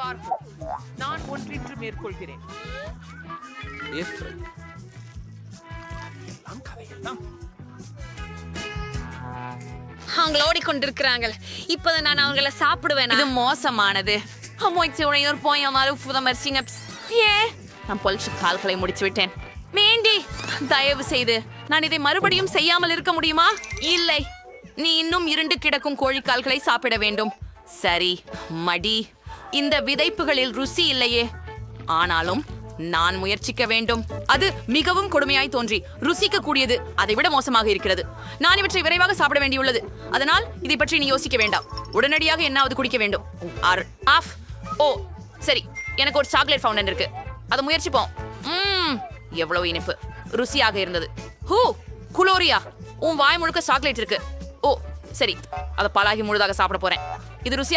பார்ப்போம். நான் ஒன்றின்று மேற்கொள்கிறேன். அவங்க ஓடிக்கொண்டிருக்கிறாங்க. இப்பதான் நான் அவங்கள சாப்பிடுவேன்? இது மோசமானது. அம்மோய்ச்சி உடையோர் போய் அம்மாரு புதமரிசிங்க ஏ நான் பொலிச்சு கால்களை முடிச்சு விட்டேன். மேண்டி தயவு செய்து நான் இதை மறுபடியும் செய்யாமல் இருக்க முடியுமா? இல்லை. நீ இன்னும் இருண்டு கிடக்கும் கோழிக்கால்களை சாப்பிட வேண்டும். சரி மடி. இந்த விதைப்புகளில் ருசி இல்லையே. ஆனாலும் நான் முயற்சிக்க வேண்டும். அது மிகவும் கொடுமையாய் தோன்றி ருசிக்க கூடியது. அதைவிட மோசமாக இருக்கிறது. நான் இவற்றை விரைவாக சாப்பிட வேண்டியுள்ளது. அதனால் இதை பற்றி நீ யோசிக்க வேண்டாம். உடனடியாக என்னாவது குடிக்க வேண்டும். R of. ஓ சரி. எனக்கு ஒரு சாக்லேட் ஃபவுண்டன் இருக்கு. அதை முயற்சிப்போம். எவ்வளவு இனிப்பு. ருசியாக இருந்தது. ஹூ குளோரியா. உன் வாய் முழுக்க சாக்லேட் இருக்கு. ஓ சரி. அதை பலாகி முழுதாக சாப்பிட போறேன். இது ருசியாக